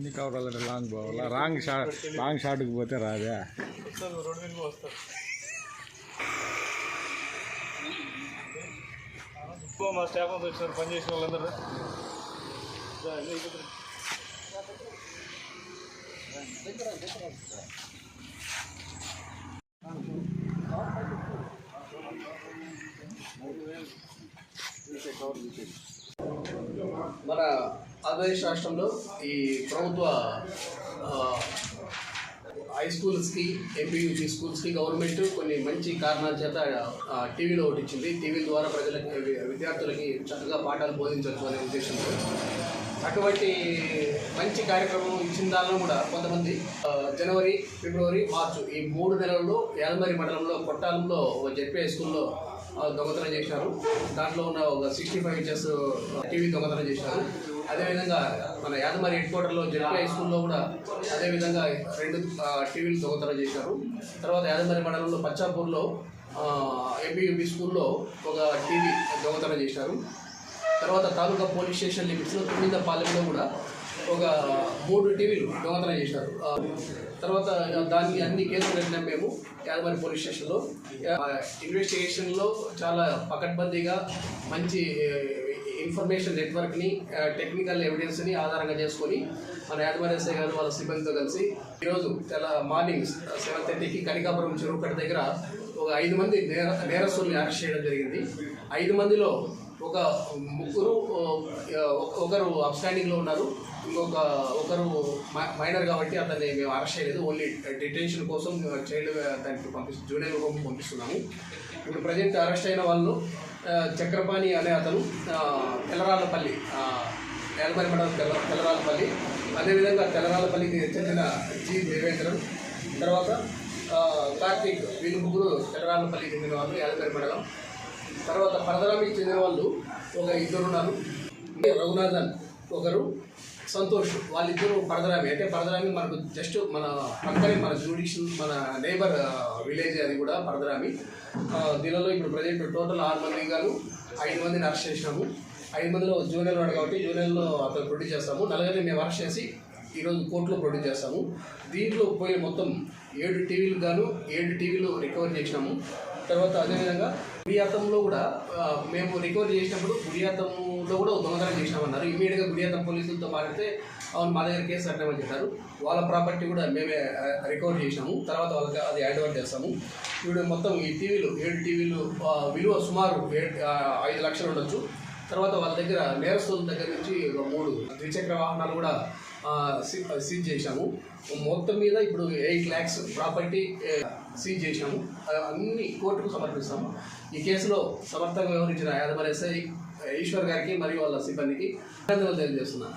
అన్ని కవరాలంటే లాంగ్ పోవాలా? రాంగ్ షాట్ లాంగ్ షాట్కి పోతే రాదా? మా స్టాఫ్ అంతా వచ్చినారు పనిచేసిన వాళ్ళందరూ రా, ఇదే మన ఆంధ్రప్రదేశ్ రాష్ట్రంలో ఈ ప్రభుత్వ హై స్కూల్స్కి ఎంపీయూపీ స్కూల్స్కి గవర్నమెంట్ కొన్ని మంచి కారణాల చేత టీవీలో ఒకటి ఇచ్చింది. టీవీ ద్వారా ప్రజలకి విద్యార్థులకి చక్కగా పాఠాలు బోధించవచ్చు అనే ఉద్దేశంతో. అటువంటి మంచి కార్యక్రమం ఇచ్చిన దానిలో కూడా కొంతమంది జనవరి ఫిబ్రవరి మార్చు ఈ మూడు నెలల్లో యాదమరి మండలంలో కొట్టాలంలో జెడ్పీ హై స్కూల్లో దొంగతనం చేశారు. దాంట్లో ఉన్న ఒక సిక్స్టీ ఫైవ్ ఇంచెస్ టీవీ దొంగతనం చేశారు. అదేవిధంగా మన యాదమరి హెడ్ క్వార్టర్లో జెడ్పీ హై స్కూల్లో కూడా అదేవిధంగా రెండు టీవీలు దొంగతనం చేశారు. తర్వాత యాదమరి మండలంలో పచ్చాపూర్లో ఎంపీయూపీ స్కూల్లో ఒక టీవీ దొంగతనం చేశారు. తర్వాత తాలూకా పోలీస్ స్టేషన్ లిమిట్స్లో తొమ్మిద పాలెంలో కూడా ఒక మూడు టీవీలు దొంగతనం చేశారు. తర్వాత దాన్ని అన్ని కేసులు పెట్టినాం మేము యాదమరి పోలీస్ స్టేషన్లో. ఇన్వెస్టిగేషన్లో చాలా పకడ్బందీగా మంచి ఇన్ఫర్మేషన్ నెట్వర్క్ని టెక్నికల్ ఎవిడెన్స్ని ఆధారంగా చేసుకొని మన యాదమరి గారు వాళ్ళ సిబ్బందితో కలిసి ఈరోజు తెల్ల మార్నింగ్ సెవెన్ థర్టీకి కనికాపురం చెరువుపేట దగ్గర ఒక ఐదు మంది నేర నేరస్తుల్ని అరెస్ట్ చేయడం జరిగింది. ఐదు మందిలో ఒక ముగ్గురు ఒకరు అప్స్టాండింగ్లో ఉన్నారు. ఇంకొక ఒకరు మైనర్ కాబట్టి అతన్ని మేము అరెస్ట్ చేయలేదు. ఓన్లీ డిటెన్షన్ కోసం చైల్డ్ దానికి పంపిస్తు జూనియర్ హోమ్ పంపిస్తున్నాము. ఇప్పుడు ప్రజెంట్ అరెస్ట్ అయిన వాళ్ళు చక్రపాణి అనే అతను ఆ, తెల్లరాళ్ళపల్లి మండలం తెల్ల తెల్లరాళ్ళపల్లి. అదేవిధంగా తెల్లరాళ్ళపల్లికి చెందిన జి. దేవేంద్రన్. తర్వాత కార్తీక్ వీళ్ళు ముగ్గురు తెల్లరాళ్ళపల్లికి చెందిన వాళ్ళు ఏలమరి మండలం. తర్వాత పరదరామికి చెందిన వాళ్ళు ఒక ఇద్దరున్నారు రఘునాథన్ ఒకరు సంతోష్ వాళ్ళిద్దరూ పరదరామి అంటే పరదరామి మనకు జస్ట్ మన పక్కనే మన జూడిషియల్ మన నేబర్ విలేజ్ అది కూడా పరదరామి దీనిలో ఇప్పుడు ప్రజెంట్ టోటల్ ఆరు మంది గాను ఐదు మందిని అరెస్ట్ చేసినాము. ఐదు మందిలో జూనియర్ వాడు కాబట్టి జూనియర్లో అతను ప్రొడ్యూస్ చేస్తాము. నలుగురిని మేము అరెస్ట్ చేసి ఈరోజు కోర్టులో ప్రొడ్యూస్ చేస్తాము. దీంట్లో పోయి మొత్తం ఏడు టీవీలు గాను ఏడు టీవీలు రికవర్ చేసినాము. తర్వాత అదేవిధంగా గుడియాతంలో కూడా మేము రికవర్ చేసినప్పుడు గుడియాతంలో కూడా ఒక దొంగతనం చేసినామన్నారు. ఇమీడియట్గా గుడియాతం పోలీసులతో మాట్లాడితే అవును మా దగ్గర కేసు కట్టామని చెప్పారు. వాళ్ళ ప్రాపర్టీ కూడా మేమే రికవర్ చేసినాము. తర్వాత వాళ్ళకి అది హ్యాండ్ చేస్తాము. ఇప్పుడు మొత్తం ఈ టీవీలు ఏడు టీవీలు విలువ సుమారు ఏడు ఐదు లక్షలు ఉండొచ్చు. తర్వాత వాళ్ళ దగ్గర నేరస్తుల దగ్గర నుంచి ఒక మూడు ద్విచక్ర వాహనాలు కూడా సీజ్ చేశాము. మొత్తం మీద ఇప్పుడు ఎయిట్ ల్యాక్స్ ప్రాపర్టీ సీజ్ చేశాము. అన్ని కోర్టుకు సమర్పిస్తాము. ఈ కేసులో సమర్థంగా వ్యవహరించిన యాదమర్ ఎస్ఐ ఈశ్వర్ గారికి మరియు వాళ్ళ సిబ్బందికి అభినందనలు తెలియజేస్తున్నాను.